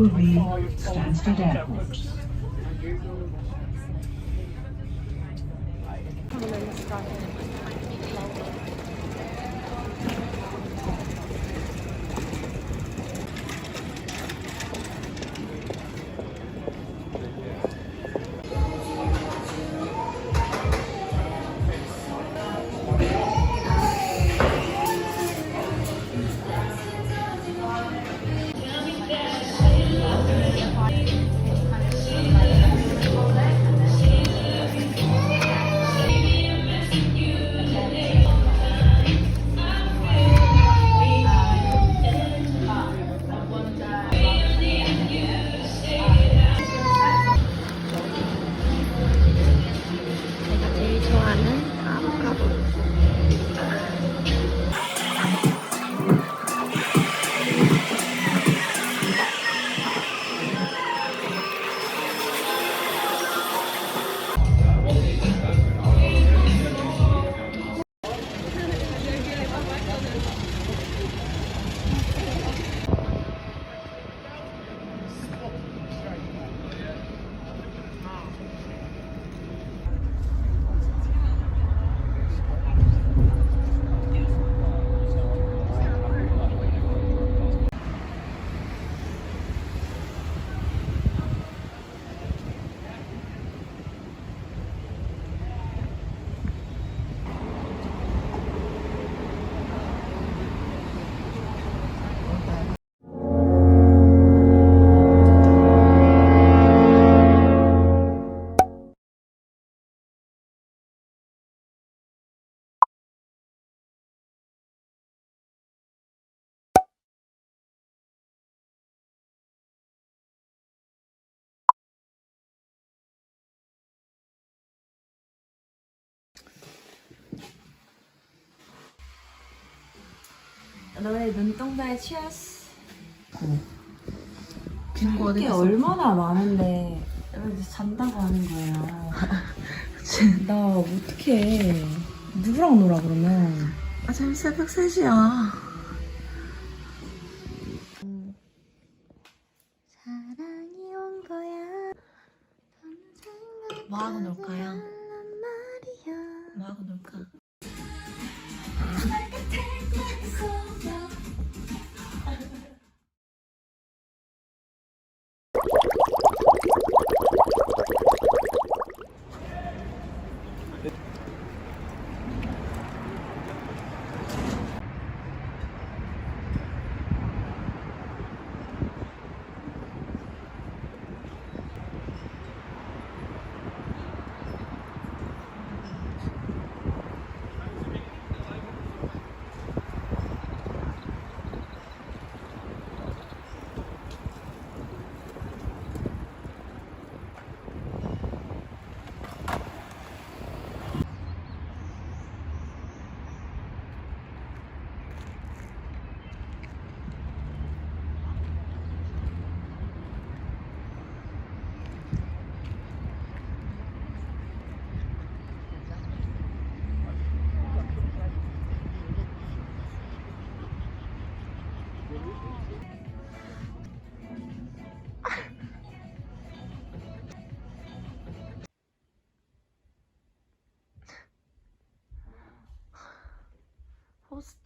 Apple Bay Stansted Airport. 너의 눈동자에 취했어. 빈거 어디 이게 갔어? 얼마나 많은데 이제 잔다고 하는 거야. 나 어떡해. 누구랑 놀아 그러면? 아 지금 새벽 3시야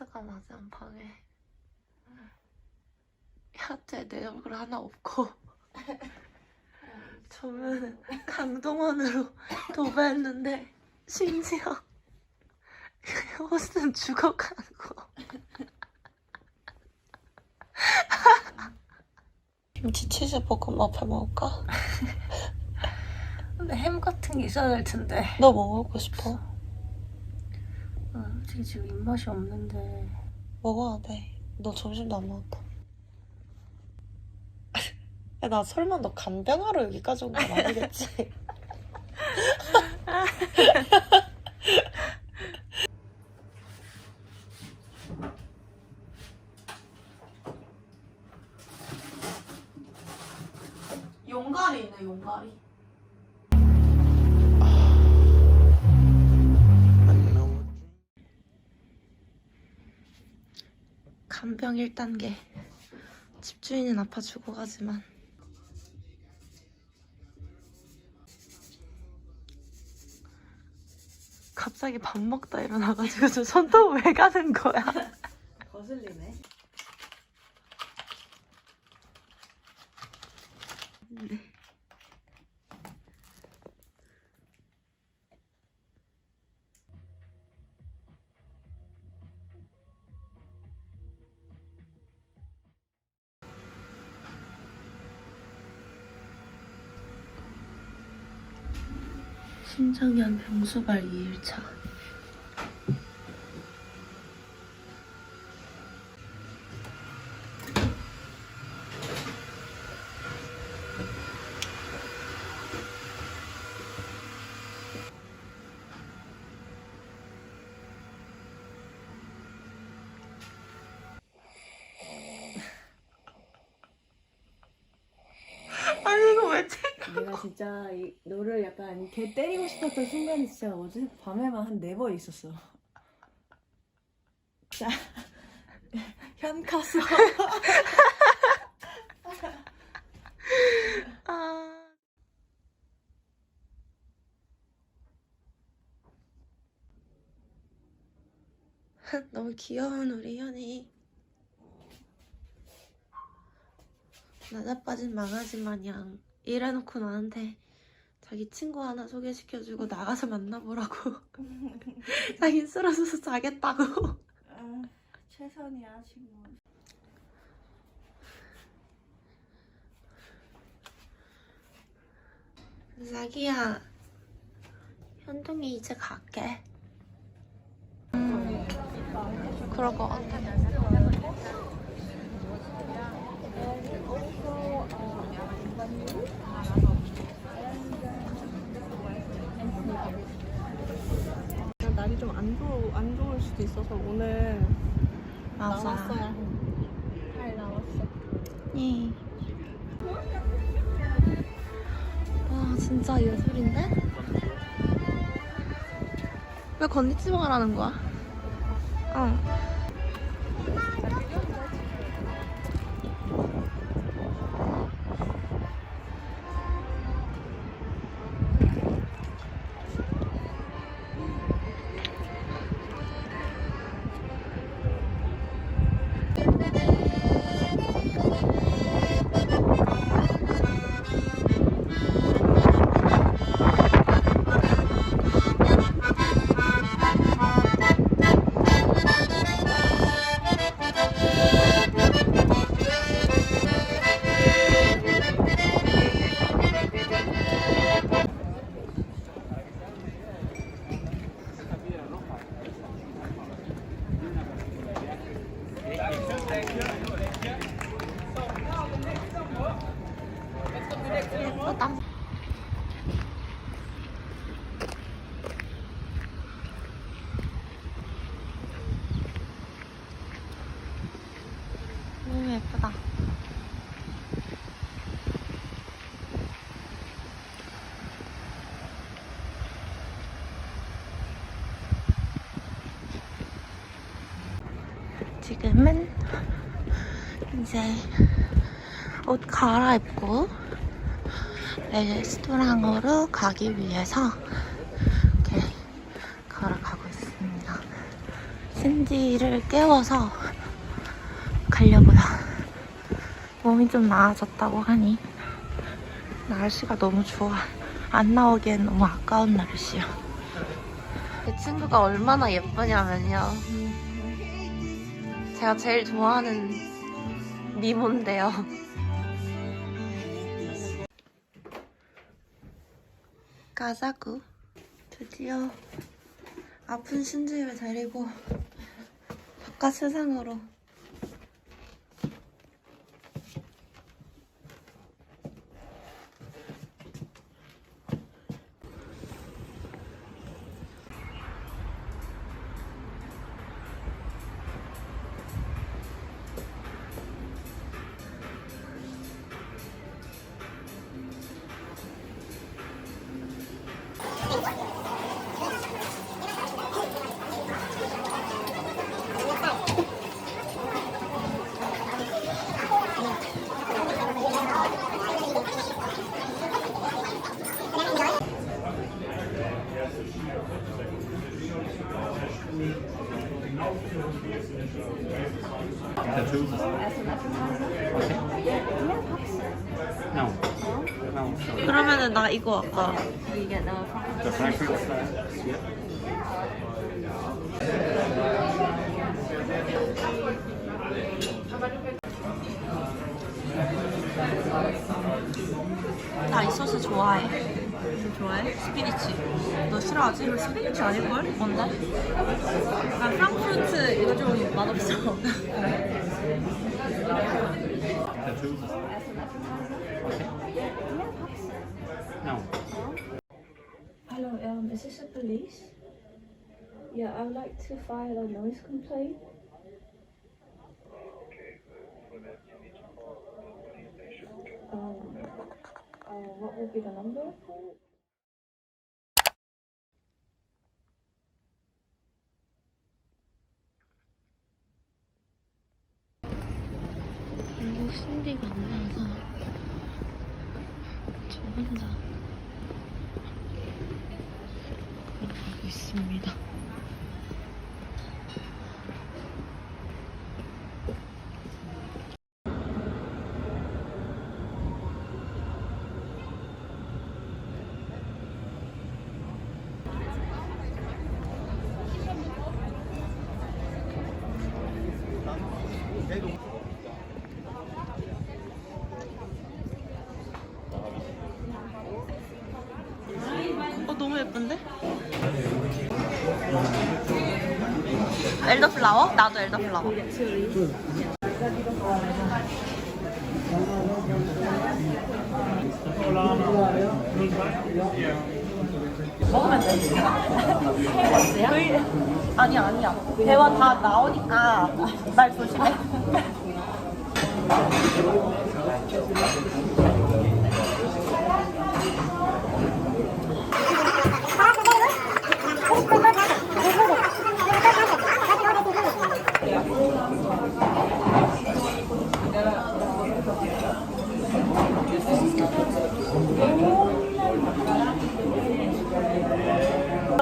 호스트가 낮은 방에 하트에 내 얼굴 하나 없고 저는 강동원으로 도배했는데 심지어 옷은 죽어가고 김치 치즈 볶음밥 해 먹을까? 근데 햄 같은 게 있어야 될 텐데. 너 뭐 먹고 싶어? 아, 솔직히 지금 입맛이 없는데. 먹어야 돼. 너 점심도 안 먹었다. 야, 나 설마 너 간병하러 여기까지 온 건 아니겠지? 용가리 있네, 용가리. 간병 1단계. 집주인은 아파 죽어가지만. 갑자기 밥 먹다 일어나가지고 저 손톱 왜 가는 거야? 거슬리네. 신정현 병수발 2일차. 아니 이거 왜 찍? 내가 진짜 이, 너를 약간 개 때리고 싶었던 순간이 진짜 어제 밤에만 한 네 번 있었어. 자, 현카서 아. 너무 귀여운 우리 현이. 나자빠진 망아지 마냥 일해놓고 나한테 자기 친구 하나 소개시켜주고 나가서 만나보라고. 자기 쓰러져서 자겠다고. 아, 최선이야 지금. 자기야, 현동이 이제 갈게. 그럴 것 같아. 날이 좀 안 좋, 안 좋을 수도 있어서 오늘 맞아. 나왔어요. 잘 나왔어. 예. 와 진짜 예술인데? 왜 건니치마 하라는 거야? 어. 예쁘다. 너무 예쁘다. 지금은 이제 옷 갈아입고 레스토랑으로 가기 위해서 이렇게 걸어가고 있습니다. 신지를 깨워서 가려고요. 몸이 좀 나아졌다고 하니 날씨가 너무 좋아. 안 나오기엔 너무 아까운 날씨야. 제 친구가 얼마나 예쁘냐면요. 제가 제일 좋아하는 미모인데요. 가자구. 드디어 아픈 신지를 데리고 바깥 세상으로 The two? No. No. sorry. 그러면은 나 이거 아까 The Frankfurt style? Yeah. 나 이 소스 좋아해. 좋아해? 스피니치. 너 싫어하지? 스피니치 아닐걸? 뭔데? Hello, um, is this the police? Yeah, I'd like to file a noise complaint. Um, uh, what would be the number for it? 신디가 안 나와서 저 혼자 걸어가고 있습니다. 예쁜데? 엘더플라워? 나도 엘더플라워. 아니야 아니야 대화 다 나오니까 말 조심해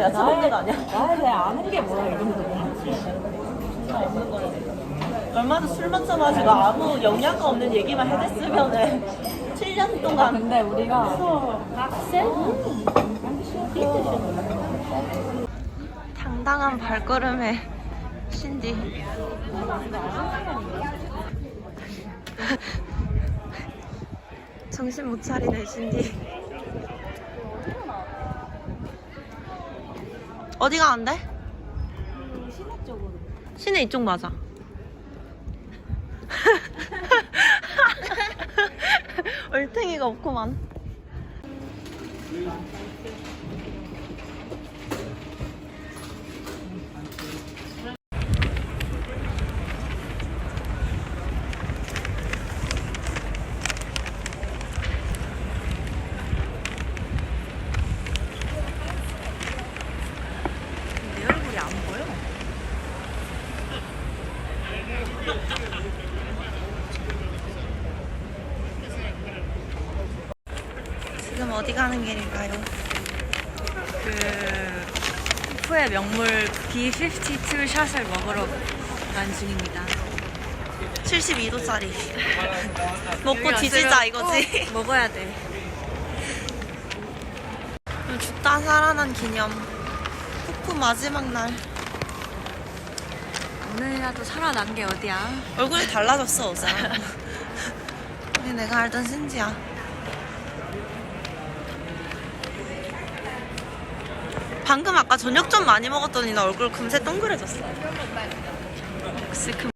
야 진짜 문제가 아니야 나에 대해 아는 게 뭐야 이 정도면. 얼마나 술 마셔가지고 아무 영양가 없는 얘기만 해댔으면은 7년 동안 근데 우리가 당당한 발걸음 의 신디 정신 못 차리네 신디. 어디 가는데? 시내 쪽으로 시내 이쪽 맞아. 얼탱이가 없구만 내 얼굴이 안 보여. 지금 어디 가는 길인가요? 그 후의 명물 B52 샷을 먹으러 간 중입니다. 72도짜리. 먹고 뒤지자 이거지. 먹어야 돼. 죽다 살아난 기념. 폭포 마지막 날. 오늘이라도 살아난 게 어디야? 얼굴이 달라졌어 어제. 우리 내가 알던 신지야. 방금 아까 저녁 좀 많이 먹었더니 나 얼굴 금세 동그래졌어. 역시 금.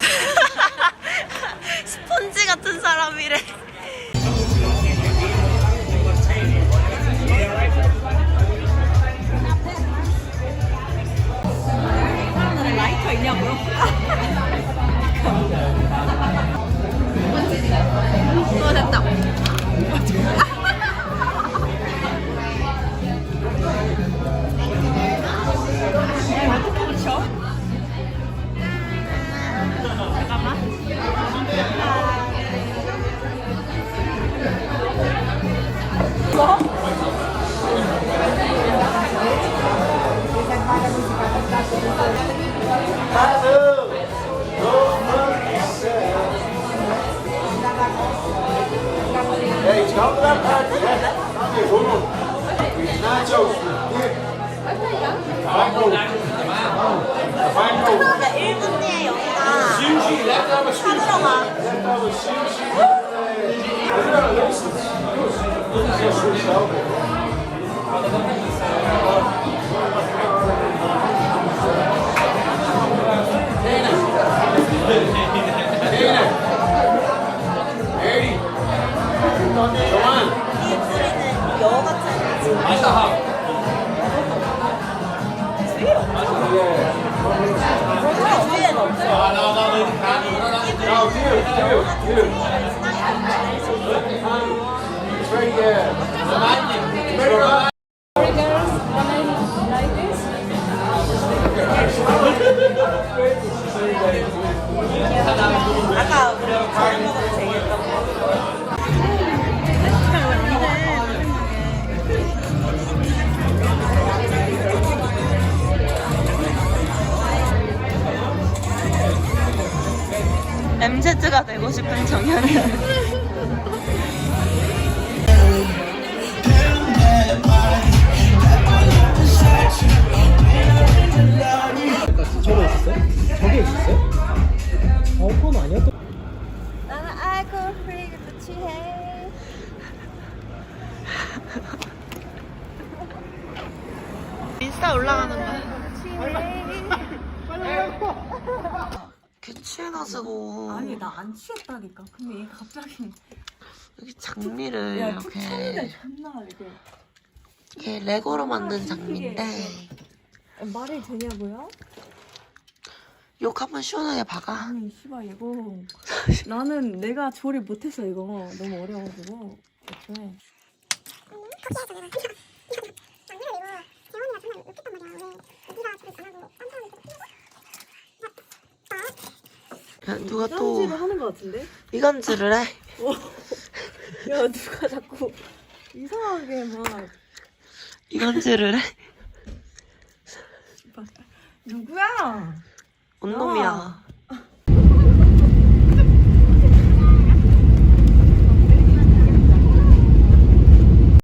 MZ가 되고 싶은 정연이. 저거 있었어요? 저게 있었어요? 어, 그건 아니었던 나는 알코올 프리를 취해. 인스타 올라가는 거야. 개 취해가지고 아니 나 안 취했다니까. 근데 얘가 갑자기 여기 장미를 야 이렇게 툭툭이네 존나 이게. 이렇게 레고로 만든 장미인데 말이 되냐고요? 욕 한번 시원하게 박아. 아니 씨발 이거 나는 내가 조리 못했어 이거 너무 어려워가지고 애초에 야, 누가 또 딴지를 하는 거 같은데? 이간질을 해? 야 누가 자꾸 이상하게 막 이간질을 해? 누구야? 온놈이야.